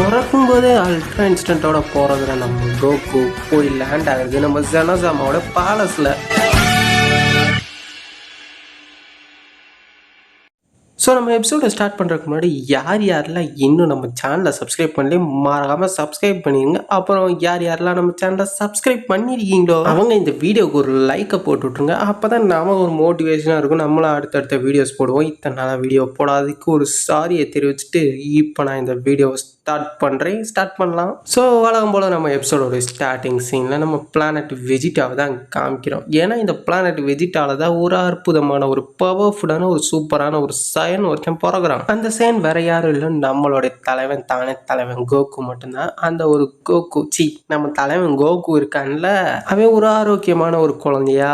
பிறக்கும் போதே அல்ட்ரா இன்ஸ்டன்ட்டோட போகிறதுல நம்ம கோகு போய் லேண்ட் ஆகுது நம்ம ஜனசாமாவோட பேலஸில் ஸோ நம்ம எபிசோடை ஸ்டார்ட் பண்ணுறதுக்கு முன்னாடி யார் யாரெல்லாம் இன்னும் நம்ம சேனலை சப்ஸ்கிரைப் பண்ணல மறக்காமல் சப்ஸ்கிரைப் பண்ணிடுங்க அப்புறம் யார் யாரெல்லாம் நம்ம சேனலை சப்ஸ்கிரைப் பண்ணியிருக்கீங்களோ அவங்க இந்த வீடியோவுக்கு ஒரு லைக்கை போட்டு விட்ருங்க அப்போ தான் நாம ஒரு மோட்டிவேஷனாக இருக்கும். நம்மளும் அடுத்தடுத்த வீடியோஸ் போடுவோம். இத்தனை நாளாக வீடியோ போடாததுக்கு ஒரு சாரியை தெரிவிச்சுட்டு இப்போ நான் இந்த வீடியோ ஸ்டார்ட் பண்ணுறேன் ஸ்டார்ட் பண்ணலாம். ஸோ வழக்கம் போல் நம்ம எபிசோடோட ஸ்டார்டிங் சீனில் நம்ம பிளானட் வெஜிட்டாவை தான் காமிக்கிறோம். ஏன்னா இந்த பிளானட் வெஜிட்டாவில் தான் ஒரு அற்புதமான ஒரு பவர்ஃபுல்லான ஒரு சூப்பரான ஒரு சயன் ஒருத்தன் பிறகுறான் அந்த சயன் வேற யாரும் இல்லை நம்மளுடைய தலைவன் தானே தலைவன் கோகு மட்டும்தான். அந்த ஒரு கோகு சி நம்ம தலைவன் கோகு இருக்கான்ல அவன் ஒரு ஆரோக்கியமான ஒரு குழந்தையா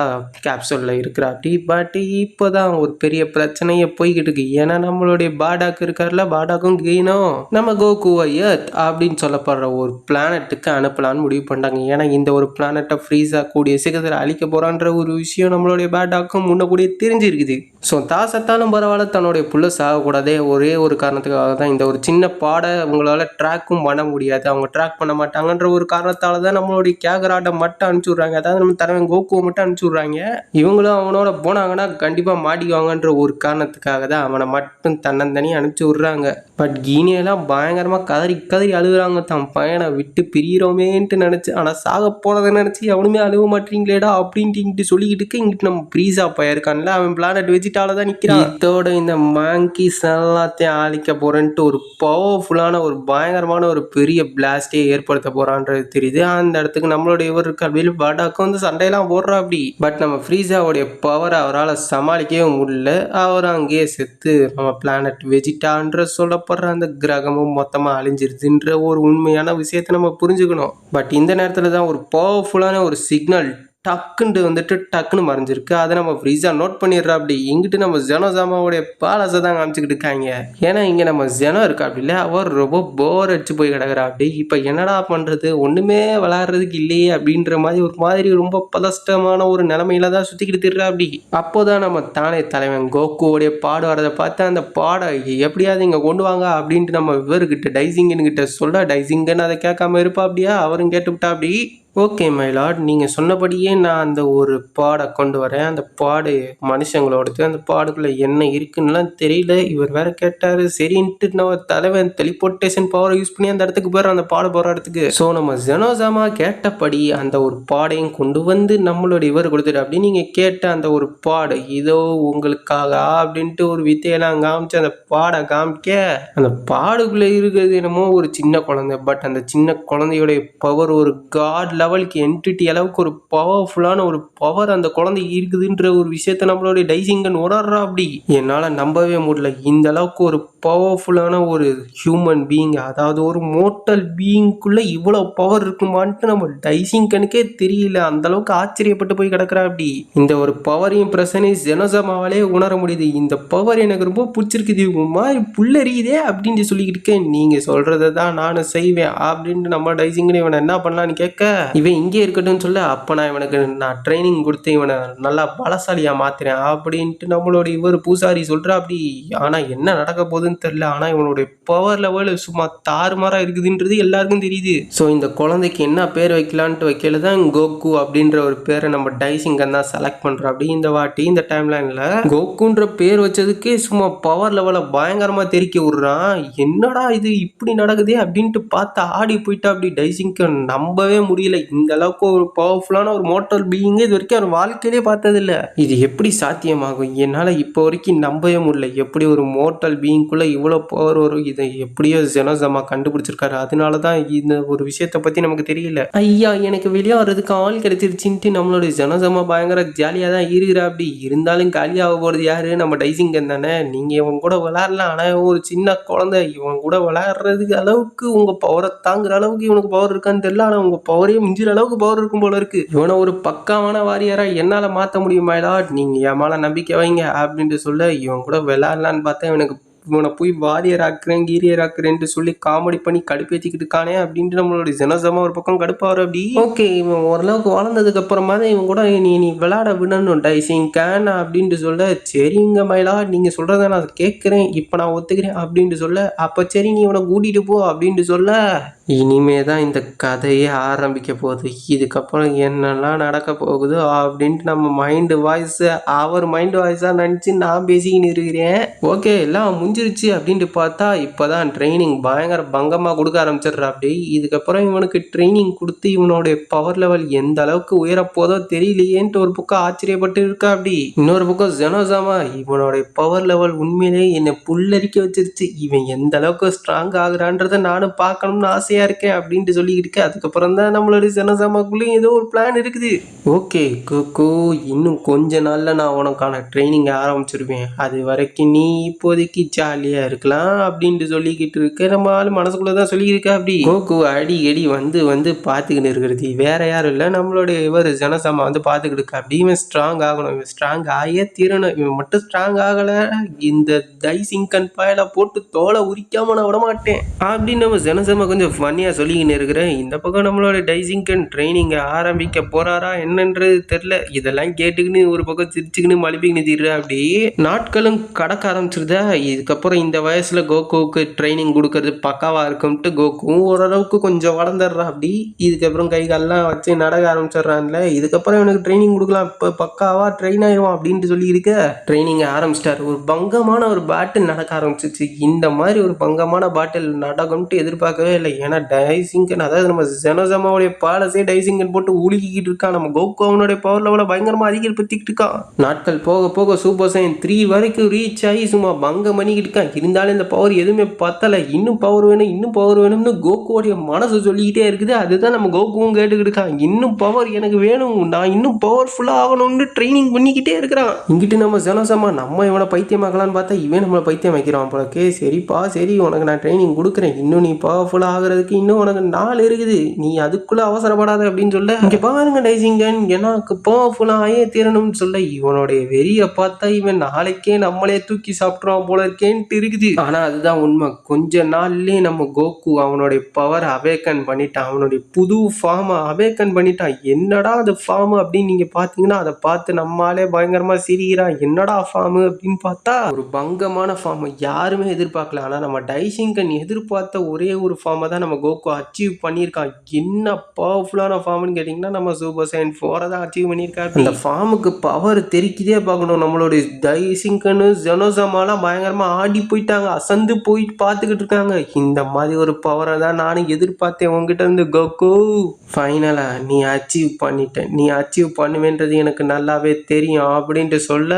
கேப்சூலில் இருக்கிறாப்படி பட் இப்போ தான் ஒரு பெரிய பிரச்சனையே போய்கிட்டு இருக்கு. ஏன்னா நம்மளுடைய பாடாக்கு இருக்கார்ல பாடாக்கும் கெயினும் நம்ம கோகுவை எர்த் அப்படின்னு சொல்லப்படுற ஒரு பிளானட்டுக்கு அனுப்பலான்னு முடிவு பண்ணிட்டாங்க. ஏன்னா இந்த ஒரு பிளானட்டை ஃப்ரீஸாக கூடிய சீக்கிரத்தில் அழிக்க போகிறான்ற ஒரு விஷயம் நம்மளுடைய பேட்டாக்கும் முன்னக்கூடிய தெரிஞ்சிருக்குது. ஸோ தாசத்தாலும் பரவாயில்ல தன்னுடைய புள்ள சாகக்கூடாதே. ஒரே ஒரு காரணத்துக்காக தான் இந்த ஒரு சின்ன பாடை அவங்களால ட்ராக்கும் பண்ண முடியாது. அவங்க ட்ராக் பண்ண மாட்டாங்கன்ற ஒரு காரணத்தால் தான் நம்மளுடைய கேகராட்டை மட்டும் அனுப்பிச்சி விட்றாங்க. அதாவது நம்ம தலைவன் கோகுவை மட்டும் அனுப்பிச்சி விட்றாங்க. இவங்களும் அவனோட போனாங்கன்னா கண்டிப்பாக மாட்டிக்குவாங்கன்ற ஒரு காரணத்துக்காக தான் அவனை மட்டும் தன்னந்தனி அனுப்பிச்சி விட்றாங்க. பட் கீனியெல்லாம் பயங்கரமாக கதறி கதறி அழுகுறாங்க. தன் பையனை விட்டு பிரியிறோமேன்ட்டு நினச்சி ஆனால் சாக போனதை நினச்சி அவனுமே அழுவ மாட்டீங்களேடா அப்படின்ட்டு இங்கிட்டு சொல்லிக்கிட்டு இருக்க இங்கிட்டு நம்ம ப்ரீஸா போயிருக்கான்ல அவன் பிளானட் வெஜிட்டால தான் நிற்கிறான் இதோட இந்த மாங்கிஸ் எல்லாத்தையும் அழிக்க போறேன்ட்டு ஒரு பவர்ஃபுல்லான ஒரு பயங்கரமான ஒரு பெரிய பிளாஸ்டே ஏற்படுத்த போறான்றது தெரியுது. அந்த இடத்துக்கு நம்மளுடைய இவர் இருக்க அப்படின்னு பாடாக்கு வந்து சண்டையெல்லாம் போடுறா அப்படி. பட் நம்ம ஃப்ரீஸாவுடைய பவர் அவரால் சமாளிக்கவே முடியல. அவர் அங்கேயே செத்து நம்ம பிளானட் வெஜிட்டான்ற சொல்லப்படுற அந்த கிரகமும் மொத்தமாக அழிஞ்சிருதுன்ற ஒரு உண்மையான விஷயத்தை நம்ம புரிஞ்சுக்கணும். பட் இந்த நேரத்தில் தான் ஒரு பவர்ஃபுல்லான ஒரு சிக்னல் டக்குன்ட்டு வந்துட்டு டக்குன்னு மறைஞ்சிருக்கு. அதை நம்ம ஃப்ரீஸாக நோட் பண்ணிடுறா அப்படி இங்கிட்டு நம்ம ஜெனோ ஜெனோசாமாவுடைய பாலஸை தான் காமிச்சிக்கிட்டு இருக்காங்க. ஏன்னா இங்கே நம்ம ஜெனோ இருக்கா அப்படில அவர் ரொம்ப போர் அடிச்சு போய் கிடக்குறா அப்படி இப்போ என்னடா பண்ணுறது ஒன்றுமே விளாட்றதுக்கு இல்லையே அப்படின்ற மாதிரி ஒரு மாதிரி ரொம்ப பதஷ்டமான ஒரு நிலமையில தான் சுற்றிக்கிட்டு திருறா அப்படி அப்போதான் நம்ம தானே தலைவன் கோகுவோடைய பாடு வரதை பார்த்து அந்த பாடை எப்படியாவது இங்கே கொண்டு வாங்க அப்படின்ட்டு நம்ம இவர்கிட்ட டைசிங்கன்னு கிட்ட சொல்ல டைசிங்கன்னு அதை கேட்காம இருப்பா அப்படியா அவரும் கேட்டுவிட்டா அப்படி ஓகே மைலாட் நீங்கள் சொன்னபடியே நான் அந்த ஒரு பாடை கொண்டு வரேன். அந்த பாடு மனுஷங்களோடது அந்த பாடுக்குள்ளே என்ன இருக்குன்னுலாம் தெரியல. இவர் வேற கேட்டார். சரின்ட்டு நம்ம தலைவன் டெலிபோர்டேஷன் பவரை யூஸ் பண்ணி அந்த இடத்துக்கு போகிறோம் அந்த பாடு போகிற இடத்துக்கு. ஸோ நம்ம ஜெனோசாமா கேட்டபடி அந்த ஒரு பாடையும் கொண்டு வந்து நம்மளோட இவர் கொடுத்துட்டு அப்படின்னு நீங்கள் கேட்ட அந்த ஒரு பாடு இதோ உங்களுக்காக அப்படின்ட்டு ஒரு வித்தையெல்லாம் காமிச்சு அந்த பாடை காமிக்க அந்த பாடுக்குள்ளே இருக்கிறது என்னமோ ஒரு சின்ன குழந்தை. பட் அந்த சின்ன குழந்தையோடைய பவர் ஒரு காட்ல லெவலுக்கு என்டிட்டி அளவுக்கு ஒரு பவர்ஃபுல்லான ஒரு பவர் அந்த குழந்தை இருக்குதுன்ற ஒரு விஷயத்த நம்மளுடைய டைசிங்கன் உணர்றா அப்படி. என்னால் நம்பவே முடியல. இந்த அளவுக்கு ஒரு பவர்ஃபுல்லான ஒரு ஹியூமன் பீயிங் அதாவது ஒரு மோட்டல் பீயிங்குள்ளே இவ்வளோ பவர் இருக்குமான்ட்டு நம்ம டைசிங்கனுக்கே தெரியல. அந்த அளவுக்கு ஆச்சரியப்பட்டு போய் கிடக்குறா அப்படி. இந்த ஒரு பவரையும் பிரச்சனை ஜெனோசமாவாலே உணர முடியுது. இந்த பவர் எனக்கு ரொம்ப பிடிச்சிருக்குது ஒரு மாதிரி புல்லறியுதே அப்படின்ட்டு சொல்லிக்கிட்டு இருக்கேன். நீங்கள் சொல்கிறத தான் நானும் செய்வேன். அப்படின்ட்டு நம்ம டைசிங்கன் இவனை என்ன பண்ணலான்னு கேட்க? இவன் இங்கே இருக்கட்டும்னு சொல்ல அப்போ நான் இவனுக்கு நான் ட்ரைனிங் கொடுத்து இவனை நல்லா பலசாலியாக மாற்றுறேன் அப்படின்ட்டு நம்மளோட இவர் பூசாரி சொல்கிறா அப்படி ஆனால் என்ன நடக்க போகுதுன்னு தெரில ஆனால் இவனுடைய பவர் லெவல் சும்மா தாறுமாறாக இருக்குதுன்றது எல்லாருக்கும் தெரியுது. ஸோ இந்த குழந்தைக்கு என்ன பேர் வைக்கலான்ட்டு வைக்கல தான் கோகு அப்படின்ற ஒரு பேரை நம்ம டைசிங்கன் தான் செலக்ட் பண்ணுறோம் அப்படி இந்த வாட்டி இந்த டைம்லைனில் கோகுன்ற பேர் வச்சதுக்கே சும்மா பவர் லெவலை பயங்கரமாக தெரிக்க விட்றான். என்னடா இது இப்படி நடக்குதே அப்படின்ட்டு பார்த்து ஆடி போயிட்டா அப்படி டைசிங்க்கு நம்பவே முடியல. இந்த அளவுக்கு ஒரு பவர்ஃபுல்லான ஒரு மோட்டர் பீயிங்கு இது வரைக்கும் அவர் வாழ்க்கையிலே பார்த்ததில்ல. இது எப்படி சாத்தியமாகும்? என்னால் இப்போ வரைக்கும் நம்பவே முடியல. எப்படி ஒரு மோட்டல் பீயிங்குள்ளே இவ்வளோ பவர் வரும்? இதை எப்படியோ ஜெனோசமா கண்டுபிடிச்சிருக்காரு. அதனால தான் இந்த ஒரு விஷயத்தை பற்றி நமக்கு தெரியல. ஐயா எனக்கு வெளியே வர்றதுக்கு ஆள் கிடைச்சிருச்சுன்ட்டு நம்மளோட ஜெனோசமா பயங்கர ஜாலியாக தான் இருக்கிறா அப்படி இருந்தாலும் காலியாக போகிறது யாரு? நம்ம டைசிங்கன் தானே. நீங்கள் இவன் கூட விளாட்லாம் ஆனால் ஒரு சின்ன குழந்தை இவன் கூட விளாட்றதுக்கு அளவுக்கு உங்கள் பவரை தாங்குற அளவுக்கு இவனுக்கு பவர் இருக்கான்னு தெரியல. ஆனால் உங்கள் பவரையும் மிஞ்சுற அளவுக்கு பவர் இருக்கும் போல இருக்கு. இவனை ஒரு பக்காவான வாரியரா என்னால் மாற்ற முடியுமாடா நீங்கள் என் மேலே நம்பிக்கை வைங்க அப்படின்ட்டு சொல்ல இவன் கூட விளாட்லான்னு பார்த்தா இவனுக்கு இவனை போய் வாரியர் ஆக்குறேன் கீரியர் ஆக்குறேன்ட்டு சொல்லி காமெடி பண்ணி கடுப்பேற்றிக்கிட்டு இருக்கானே அப்படின்ட்டு நம்மளோட ஜனசமா ஒரு பக்கம் கடுப்பாரு அப்படி. ஓகே இவன் ஓரளவுக்கு வளர்ந்ததுக்கு அப்புறமா தான் இவன் கூட நீ நீ விளாட விடணும் டைசிங் கேன் அப்படின்ட்டு சொல்ல சரிங்க மயிலா நீங்க சொல்றத நான் கேட்குறேன் இப்போ நான் ஒத்துக்கிறேன் அப்படின்ட்டு சொல்ல அப்போ சரி நீ இவனை கூட்டிட்டு போ அப்படின்ட்டு சொல்ல. இனிமே தான் இந்த கதையே ஆரம்பிக்க போகுது இதுக்கப்புறம் என்னெல்லாம் நடக்க போகுது அப்படின்ட்டு நம்ம மைண்டு வாய்ஸ் அவர் மைண்டு வாய்ஸாக நினச்சி நான் பேசிக்கின்னு இருக்கிறேன். ஓகே எல்லாம் முடிஞ்சிருச்சு அப்படின்ட்டு பார்த்தா இப்போ தான் ட்ரைனிங் பயங்கர பங்கமாக கொடுக்க ஆரம்பிச்சிடுறா. அப்படி இதுக்கப்புறம் இவனுக்கு ட்ரைனிங் கொடுத்து இவனுடைய பவர் லெவல் எந்த அளவுக்கு உயரப்போதோ தெரியலையேன்ட்டு ஒரு பக்கம் ஆச்சரியப்பட்டு இருக்கா அப்படி. இன்னொரு பக்கம் ஜெனோசாமா இவனுடைய பவர் லெவல் உண்மையிலேயே என்னை புல்லரிக்க வச்சிருச்சு. இவன் எந்த அளவுக்கு ஸ்ட்ராங் ஆகுறான்றதை நானும் பார்க்கணும்னு ஆசையாக இருக்கேன் அப்படின்ட்டு சொல்லிக்கிட்டு அதுக்கப்புறம் தான் நம்மளுடைய ஜனசாமாக்குள்ளேயும் ஏதோ ஒரு பிளான் இருக்குது. ஓகே கோகோ இன்னும் கொஞ்ச நாளில் நான் உனக்கான ட்ரைனிங் ஆரம்பிச்சிருவேன். அது வரைக்கும் நீ இப்போதைக்கு ஜாலியாக இருக்கலாம் அப்படின்ட்டு சொல்லிக்கிட்டு இருக்க. நம்ம ஆள் மனசுக்குள்ளே தான் சொல்லியிருக்கா அப்படி? கோகு அடிக்கடி வந்து வந்து பார்த்துக்கிட்டு இருக்கிறது. வேற யாரும் இல்லை. நம்மளுடைய இவர் ஜனசாமா வந்து பார்த்துக்கிட்டு இருக்கா அப்படி. இவன் ஸ்ட்ராங் ஆகணும். இவன் ஸ்ட்ராங் ஆகியே தீரணும். இவன் மட்டும் ஸ்ட்ராங் ஆகலை. இந்த தைசிங்கன் பயலை போட்டு தோலை உரிக்காம நான் விட மாட்டேன் அப்படின்னு நம்ம ஜனசமா கொஞ்சம் ஃபன்னியாக சொல்லிக்கின்னு இருக்கிறேன். இந்த பக்கம் நம்மளோட டைசிங்கன் ட்ரைனிங்கை ஆரம்பிக்க போறாரா என்னன்றது தெரில. இதெல்லாம் கேட்டுக்கின்னு ஒரு பக்கம் சிரிச்சுக்கின்னு மலிப்பிக்கின்னு தீர்ற. அப்படி நாட்களும் கடக்க ஆரம்பிச்சிருதா. இதுக்கப்புறம் இந்த வயசுல கோகுவுக்கு ட்ரைனிங் கொடுக்கறது பக்காவா இருக்கும்ட்டு கோகுவும் ஓரளவுக்கு கொஞ்சம் வளர்ந்துடுறா. அப்படி இதுக்கப்புறம் கை கால்லாம் வச்சு நடக்க ஆரம்பிச்சிடுறான்ல. இதுக்கப்புறம் இவனுக்கு ட்ரைனிங் கொடுக்கலாம். இப்போ பக்காவா ட்ரெயின் ஆயிடுவான் அப்படின்ட்டு சொல்லி இருக்க ட்ரைனிங் ஆரம்பிச்சிட்டாரு. ஒரு பங்கமான ஒரு பேட்டில் நடக்க ஆரம்பிச்சிச்சு இந்த மாதிரி ஒரு பங்கமான பாட்டில் நடக்கும்ட்டு எதிர்பார்க்கவே இல்லை. ஏன்னா டைசிங்கன். அதாவது நம்ம ஜெனோசமாவுடைய பாலஸே டைசிங்கன் போட்டு உலுக்கிக்கிட்டு இருக்கான். நம்ம கோகோவனுடைய பவர் லெவலை பயங்கரமாக அதிகரிப்படுத்திக்கிட்டு இருக்கான். நாட்கள் போக போக சூப்பர் சைன் த்ரீ வரைக்கும் ரீச் ஆகி சும்மா பங்கம் பண்ணிக்கிட்டு இருக்கான். இருந்தாலும் இந்த பவர் எதுவுமே பத்தலை. இன்னும் பவர் வேணும் இன்னும் பவர் வேணும்னு கோகுவோடைய மனசு சொல்லிக்கிட்டே இருக்குது. அதுதான் நம்ம கோகுவும் கேட்டுக்கிட்டு இருக்கான். இன்னும் பவர் எனக்கு வேணும். நான் இன்னும் பவர்ஃபுல்லாக ஆகணும்னு ட்ரைனிங் பண்ணிக்கிட்டே இருக்கிறான். இங்கிட்டு நம்ம ஜனசமா நம்ம இவனை பைத்தியமாக்கலான்னு பார்த்தா இவன் நம்மளை பைத்தியம் வைக்கிறான் போலக்கே சரிப்பா சரி உனக்கு நான் ட்ரைனிங் கொடுக்குறேன். இன்னும் நீ பவர்ஃபுல்லாக ஆகுறதுக்கு இன்னும் உனக்கு நாள் இருக்குது. நீ அதுக்குள்ள அவசரப்படாத அப்படின்னு சொல்ல இங்க பாருங்க டைசிங்கன் எனக்கு பவர்ஃபுல்லாக ஆயே தீரணும்னு சொல்ல இவனுடைய வெறியை பார்த்தா இவன் நாளைக்கே நம்மளே தூக்கி சாப்பிட்றான் போல இருக்கேன்ட்டு இருக்குது. ஆனா அதுதான் உண்மை. கொஞ்ச நாள்லயே நம்ம கோகு அவனுடைய பவர் அவேக்கன் பண்ணிட்டான் அவனுடைய புது ஃபார்மை அவேக்கன் பண்ணிட்டான் என்னடா அது ஃபார்ம் அப்படின்னு நீங்க பாத்தீங்கன்னா அதை பார்த்து நம்மாலே பயங்கரமா சிரிக்கிறான். என்னடா ஃபார்ம் அப்படின்னு பார்த்தா ஒரு பங்கமான ஃபார்ம் யாருமே எதிர்பார்க்கல. ஆனா நம்ம டைசிங்கன் எதிர்பார்த்த ஒரே ஒரு ஃபார்மை தான் நம்ம கோகு அச்சீவ் பண்ணியிருக்கான். என்ன பவர்ஃபுல்லான ஃபார்ம்னு கேட்டிங்கன்னா நம்ம சூப்பர் சைன் ஃபோரை தான் அச்சீவ் பண்ணியிருக்காரு. அந்த ஃபார்முக்கு பவர் தெரிக்குதே பார்க்கணும். நம்மளுடைய டைசிங்கன்னு ஜெனோசமாலாம் பயங்கரமாக ஆடி போயிட்டாங்க. அசந்து போயிட்டு பார்த்துக்கிட்டு இருக்காங்க. இந்த மாதிரி ஒரு பவரை தான் நானும் எதிர்பார்த்தேன் உங்ககிட்ட இருந்து கோகு. ஃபைனலாக நீ அச்சீவ் பண்ணிட்ட. நீ அச்சீவ் பண்ணுவேன்றது எனக்கு நல்லாவே தெரியும் அப்படின்ட்டு சொல்ல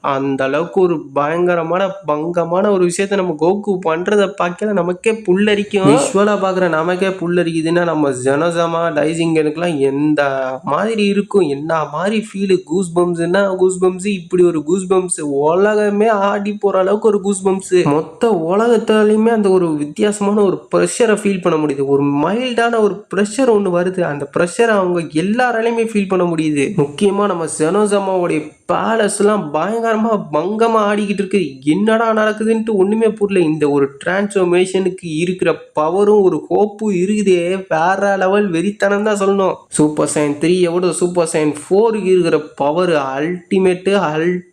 அந்த அளவுக்கு ஒரு பயங்கரமான பங்கமான ஒரு விஷயத்த நம்ம கோகு பண்றத பார்க்கல நமக்கே புல்லரிக்கும். விஷுவலா பாக்குற நமக்கே புல்லரிக்குதுன்னா நம்ம ஜனசமா டைசிங்கனுக்குலாம் எந்த மாதிரி இருக்கும் என்ன மாதிரி ஃபீல் கூஸ் பம்ஸ்னா கூஸ் பம்ஸ் இப்படி ஒரு கூஸ் பம்ஸ் உலகமே ஆடி போற அளவுக்கு ஒரு கூஸ் பம்ஸ் மொத்த உலகத்தாலையுமே அந்த ஒரு வித்தியாசமான ஒரு ப்ரெஷரை ஃபீல் பண்ண முடியுது. ஒரு மைல்டான ஒரு ப்ரெஷர் ஒன்று வருது. அந்த ப்ரெஷரை அவங்க எல்லாராலையுமே ஃபீல் பண்ண முடியுது. முக்கியமா நம்ம ஜெனோசமாவுடைய பேலஸ்லாம் பயங்கரமாக பங்கமாக ஆடிக்கிட்டு இருக்கு. என்னடா நடக்குதுன்ட்டு ஒன்றுமே புரியல. இந்த ஒரு டிரான்ஸ்ஃபர்மேஷனுக்கு இருக்கிற பவரும் ஒரு ஹோப்பும் இருக்குதே. வேற லெவல் வெறித்தனம் தான் சொல்லணும். சூப்பர் சைன் த்ரீயோட சூப்பர் சைன் ஃபோருக்கு இருக்கிற பவர் அல்டிமேட்டு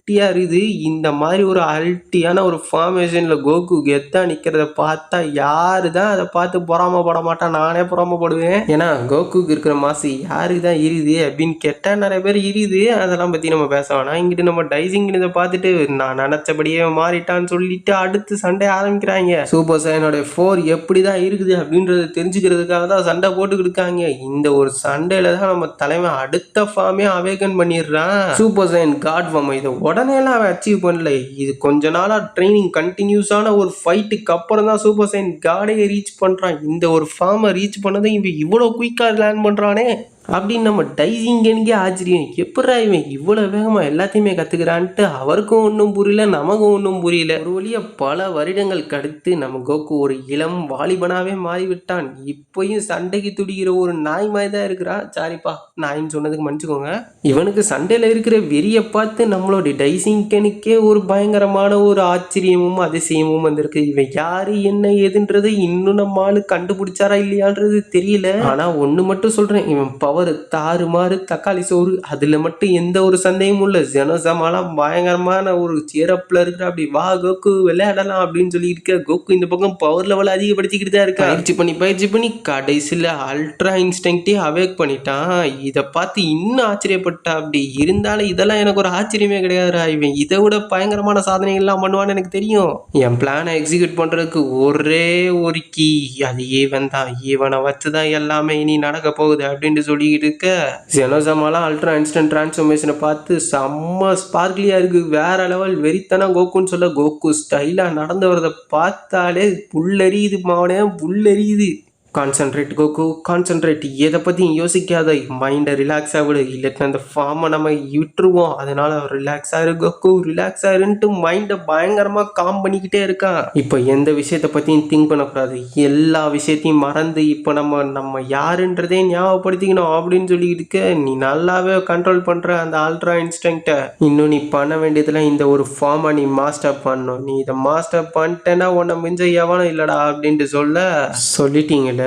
அல்ட்டியாக இருக்குது. இந்த மாதிரி ஒரு அல்ட்டியான ஒரு ஃபார்மேஷனில் கோகு கெத்தா நிற்கிறத பார்த்தா யாரு தான் அதை பார்த்து பொறாமப்பட மாட்டான் நானே பொறாமப்படுவேன். ஏன்னா கோகுக்கு இருக்கிற மாசு யாருக்கு தான் இருக்குது அப்படின்னு கேட்டால் நிறைய பேர் இருக்குது அதெல்லாம் பற்றி நம்ம பேச வேணாம். இங்கிட்டு நம்ம டைசிங் இதை பார்த்துட்டு நான் நினச்சபடியே மாறிட்டான்னு சொல்லிட்டு அடுத்து சண்டை ஆரம்பிக்கிறாங்க. சூப்பர் சைனோட ஃபோர் எப்படி தான் இருக்குது அப்படின்றத தெரிஞ்சுக்கிறதுக்காக தான் சண்டை போட்டுக்கிட்டு இருக்காங்க. இந்த ஒரு சண்டையில தான் நம்ம தலைமை அடுத்த ஃபார்மே அவேகன் பண்ணிடுறான். சூப்பர் சைன் காட் ஃபார்ம் இதை உடனேலாம் அவன் அச்சீவ் பண்ணல. இது கொஞ்ச நாளாக ட்ரைனிங் கண்டினியூஸான ஒரு ஃபைட்டுக்கு அப்புறம் தான் சூப்பர் சைன் காடையை ரீச் பண்ணுறான் இந்த ஒரு ஃபார்மை ரீச் பண்ணதை இவன் இவ்வளோ குயிக்காக லேர்ன் பண்ணுறானே அப்படின்னு நம்ம டைசிங்கனுக்கே ஆச்சரியம். எப்படா இவன் இவ்வளோ வேகமாக எல்லாத்தையுமே கற்றுக்கிறான்ட்டு அவருக்கும் ஒன்றும் புரியல நமக்கும் ஒன்றும் புரியல. ஒரு வழியாக பல வருடங்கள் கடுத்து நம்ம கோக்கு ஒரு இளம் வாலிபனாகவே மாறிவிட்டான். இப்போயும் சண்டைக்கு துடிக்கிற ஒரு நாய் மாதிரி தான் இருக்கிறான் சாரிப்பா நாயின்னு சொன்னதுக்கு மன்னிச்சுக்கோங்க. இவனுக்கு சண்டையில் இருக்கிற வெறியை பார்த்து நம்மளுடைய டைசிங்கனுக்கே ஒரு பயங்கரமான ஒரு ஆச்சரியமும் அதிசயமும் வந்திருக்கு. இவன் யார் என்ன ஏதுன்றது இன்னும் நம்ம ஆளு கண்டுபிடிச்சாரா இல்லையான்றது தெரியல. ஆனால் ஒன்று மட்டும் சொல்கிறேன் இவன் பவர் தாறுமாறு தக்காளி சோறு அதில் மட்டும் எந்த ஒரு சந்தேகமும் இல்லை. ஜனசமாலாம் பயங்கரமான ஒரு சிறப்புல இருக்கிற அப்படி வா கோக்கு விளையாடலாம் அப்படின்னு சொல்லி இருக்க கோக்கு இந்த பக்கம் பவர் லெவல் அதிகப்படுத்திக்கிட்டு தான் இருக்கா பயிற்சி பண்ணி பயிற்சி பண்ணி கடைசியில் அல்ட்ரா இன்ஸ்டிங்டே அவேக் பண்ணிட்டான். இதை பார்த்து இன்னும் ஆச்சரியப்பட்டா அப்படி இருந்தாலும் இதெல்லாம் எனக்கு ஒரு ஆச்சரியமே கிடையாதுடா. இவன் இதை விட பயங்கரமான சாதனைகள்லாம் பண்ணுவான்னு எனக்கு தெரியும். என் பிளானை எக்ஸிக்யூட் பண்ணுறதுக்கு ஒரே ஒரு கீ அது ஈவன் தான் ஈவனை வச்சு தான் எல்லாமே இனி நடக்க போகுது அப்படின்ட்டு சொல்லி ஓடிக்கிட்டு இருக்க ஜெனோசமாலாம் அல்ட்ரா இன்ஸ்டன்ட் டிரான்ஸ்ஃபர்மேஷனை பார்த்து செம்ம ஸ்பார்க்லியாக இருக்குது வேற லெவல் வெறித்தனா கோகுன்னு சொல்ல கோகு ஸ்டைலாக நடந்து வரதை பார்த்தாலே புல்லறியுது மாவனே புல்லறியுது கான்சென்ட்ரேட் கோகு கான்சென்ட்ரேட் எதை பற்றியும் யோசிக்காத மைண்டை ரிலாக்ஸாக விடு இல்லாட்டினா அந்த ஃபார்மை நம்ம விட்டுருவோம். அதனால் ரிலாக்ஸாக இரு கோகு ரிலாக்ஸாக இருன்ட்டு மைண்டை பயங்கரமாக காம் பண்ணிக்கிட்டே இருக்கான் இப்போ எந்த விஷயத்தை பற்றியும் திங்க் பண்ணக்கூடாது. எல்லா விஷயத்தையும் மறந்து இப்போ நம்ம நம்ம யாருன்றதே ஞாபகப்படுத்திக்கணும் அப்படின்னு சொல்லிக்கிட்டு இருக்க. நீ நல்லாவே கண்ட்ரோல் பண்ணுற அந்த ஆல்ட்ரா இன்ஸ்டன்ட்டை இன்னும் நீ பண்ண வேண்டியதெல்லாம் இந்த ஒரு ஃபார்மை நீ மாஸ்டர் பண்ணணும். நீ இதை மாஸ்டர் பண்ணிட்டேன்னா உன்னை மிஞ்ச எவனும் இல்லைடா அப்படின்ட்டு சொல்ல. சொல்லிட்டீங்களே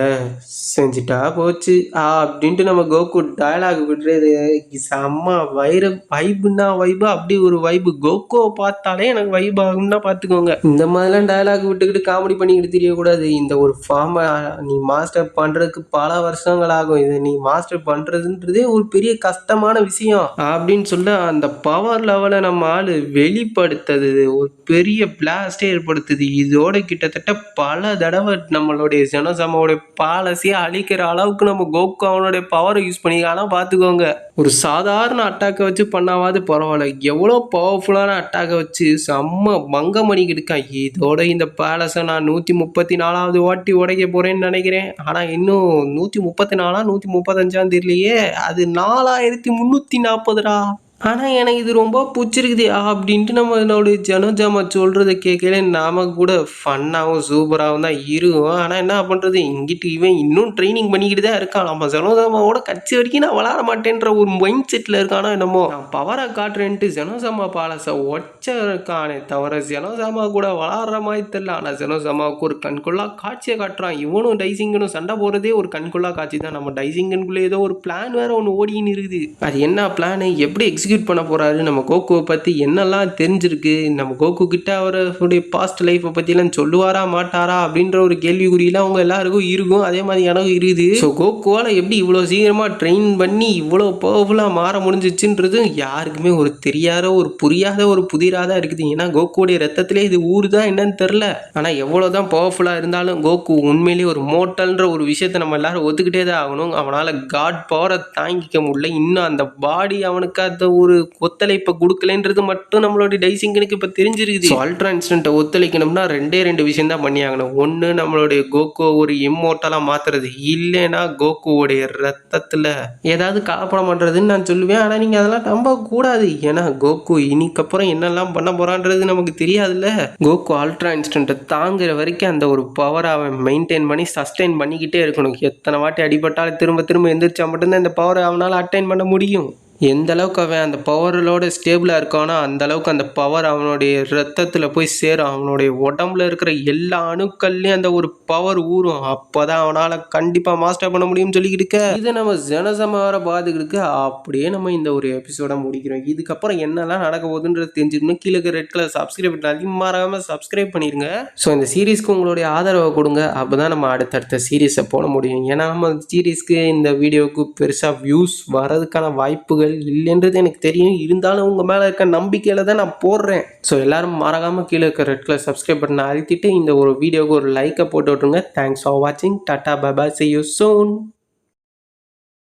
செஞ்சுட்டா போச்சு. ஆ அப்படின்ட்டு நம்ம கோகு டயலாக் விடுறது. செம்ம வைர வைப்புன்னா வைப்பு அப்படி ஒரு வைப்பு கோகோவை பார்த்தாலே எனக்கு வைப் ஆகும்னா பார்த்துக்கோங்க. இந்த மாதிரிலாம் டயலாக் விட்டுக்கிட்டு காமெடி பண்ணிக்கிட்டு தெரியக்கூடாது. இந்த ஒரு ஃபார்மை நீ மாஸ்டர் பண்ணுறதுக்கு பல வருஷங்கள் ஆகும். இதை நீ மாஸ்டர் பண்ணுறதுன்றதே ஒரு பெரிய கஷ்டமான விஷயம். அப்படின்னு சொல்ல அந்த பவர் லெவலை நம்ம ஆள் வெளிப்படுத்துது. ஒரு பெரிய பிளாஸ்டே ஏற்படுத்துது. இதோட கிட்டத்தட்ட பல தடவை நம்மளுடைய ஜனசமாவோடைய பாலசியை அழிக்கிற அளவுக்கு நம்ம கோக்கு அவனுடைய பவரை யூஸ் பண்ணிக்கானா பார்த்துக்கோங்க. ஒரு சாதாரண அட்டாக்கை வச்சு பண்ணாவது பரவாயில்ல. எவ்வளோ பவர்ஃபுல்லான அட்டாக்கை வச்சு செம்ம பங்கம் பண்ணிக்கிட்டு இருக்கான். இதோட இந்த பேலஸை நான் நூற்றி முப்பத்தி நாலாவது வாட்டி உடைக்க போகிறேன்னு நினைக்கிறேன். ஆனால் இன்னும் நூற்றி முப்பத்தி நாலா நூற்றி முப்பத்தஞ்சாம் தெரியலையே. அது நாலாயிரத்தி முந்நூற்றி நாற்பதுடா. ஆனால் எனக்கு இது ரொம்ப பிடிச்சிருக்குது அப்படின்ட்டு நம்ம என்னோட ஜனோஜாமா சொல்கிறத கேட்கல நாம கூட ஃபன்னாகவும் சூப்பராகவும் தான் இருக்கும் ஆனால் என்ன பண்ணுறது இங்கிட்டு இவன் இன்னும் ட்ரைனிங் பண்ணிக்கிட்டு தான் இருக்கான். நம்ம ஜனோஜாமாவோட கட்சி வரைக்கும் நான் வளர மாட்டேன்ற ஒரு மைண்ட் செட்டில் இருக்கானோ என்னமோ. நான் பவரை காட்டுறேன்ட்டு ஜனோசாமா பாலஸை ஒச்ச இருக்கானே தவிர ஜனோசாமா கூட வளர்ற மாதிரி தெரில ஆனால் ஜனோசாமாவுக்கு ஒரு கண்கொள்ளா காட்சியை காட்டுறான். இவனும் டைசிங்கனும் சண்டை போகிறதே ஒரு கண்கொள்ளா காட்சி தான். நம்ம டைசிங்கனுக்குள்ளே ஏதோ ஒரு பிளான் வேறு ஒன்று ஓடின்னு இருக்குது. அது என்ன பிளான் எப்படி எக்ஸிக்யூட் பண்ண போகிறாரு நம்ம கோகுவை பற்றி என்னெல்லாம் தெரிஞ்சிருக்கு? நம்ம கோகு கிட்ட அவருடைய பாஸ்ட் லைஃப்பை பற்றிலாம் சொல்லுவாரா மாட்டாரா அப்படின்ற ஒரு கேள்விக்குறியெல்லாம் அவங்க எல்லாருக்கும் இருக்கும். அதே மாதிரி எனக்கும் இருக்குது. ஸோ கோகுவால் எப்படி இவ்வளோ சீக்கிரமாக ட்ரெயின் பண்ணி இவ்வளோ பவர்ஃபுல்லாக மாற முடிஞ்சிச்சுன்றது யாருக்குமே ஒரு தெரியாத ஒரு புரியாத ஒரு புதிராக தான் இருக்குது. ஏன்னா கோகுவோடைய ரத்தத்திலே இது ஊர் தான் என்னன்னு தெரில ஆனால் எவ்வளோ தான் பவர்ஃபுல்லாக இருந்தாலும் கோகு உண்மையிலேயே ஒரு மோட்டல்ன்ற ஒரு விஷயத்தை நம்ம எல்லாரும் ஒத்துக்கிட்டே தான் ஆகணும். அவனால் காட் பவரை தாங்கிக்க முடியல. இன்னும் அந்த பாடி அவனுக்கு அந்த ஒரு ஒத்துழைப்பை கொடுக்கலன்றது மட்டும் நம்மளுடைய டைசிங்கனுக்கு இப்போ தெரிஞ்சிருக்குது. அல்ட்ரா இன்ஸ்டன்ட்டை ஒத்துழைக்கணும்னா ரெண்டே ரெண்டு விஷயம் தான் பண்ணியாகணும். ஒன்று நம்மளுடைய கோகோ ஒரு இம்மோட்டலாக மாற்றுறது இல்லைன்னா கோகுவோடைய ரத்தத்தில் ஏதாவது கலப்படம் பண்ணுறதுன்னு நான் சொல்லுவேன். ஆனால் நீங்கள் அதெல்லாம் நம்ப கூடாது ஏன்னா கோகு இனிக்கப்புறம் என்னெல்லாம் பண்ண போகிறான்றது நமக்கு தெரியாதுல்ல. கோகு அல்ட்ரா இன்ஸ்டன்ட்டை தாங்குற வரைக்கும் அந்த ஒரு பவரை அவன் மெயின்டைன் பண்ணி சஸ்டெயின் பண்ணிக்கிட்டே இருக்கணும். எத்தனை வாட்டி அடிபட்டாலும் திரும்ப திரும்ப எந்திரிச்சா மட்டும்தான் இந்த பவரை அவனால் அட்டைன் பண்ண முடியும். எந்த அளவுக்கு அவன் அந்த பவரோட ஸ்டேபிளாக இருக்கானோ அந்த அளவுக்கு அந்த பவர் அவனுடைய ரத்தத்தில் போய் சேரும். அவனுடைய உடம்புல இருக்கிற எல்லா அணுக்கள்லையும் அந்த ஒரு பவர் ஊறும். அப்போ தான் அவனால் கண்டிப்பாக மாஸ்டர் பண்ண முடியும்னு சொல்லிக்கிட்டு இருக்க. இதை நம்ம ஜனசமார பாதுகிட்டு அப்படியே நம்ம இந்த ஒரு எபிசோட முடிக்கிறோம். இதுக்கப்புறம் என்னெல்லாம் நடக்க போகுதுன்றது தெரிஞ்சுக்கணும் கீழே ரெட் கலர் சப்ஸ்கிரைப் பண்ணி மறக்காமல் சப்ஸ்கிரைப் பண்ணிடுங்க ஸோ இந்த சீரீஸ்க்கு உங்களுடைய ஆதரவை கொடுங்க. அப்போ தான் நம்ம அடுத்தடுத்த சீரீஸை போட முடியும். ஏன்னா நம்ம சீரீஸ்க்கு இந்த வீடியோவுக்கு பெருசாக வியூஸ் வரதுக்கான வாய்ப்புகள் இல்லைன்றது எனக்கு தெரியும். இருந்தாலும் உங்கள் மேலே இருக்க நம்பிக்கையில் தான் நான் போடுறேன். ஸோ எல்லாரும் மறக்காமல் கீழே இருக்க ரெட் கலர் சப்ஸ்கிரைப் பட்டனை அழுத்திட்டு இந்த ஒரு வீடியோவுக்கு ஒரு லைக்கை போட்டு விட்ருங்க தேங்க்ஸ் ஃபார் வாட்சிங் டாட்டா பாபா சி யூ சோன்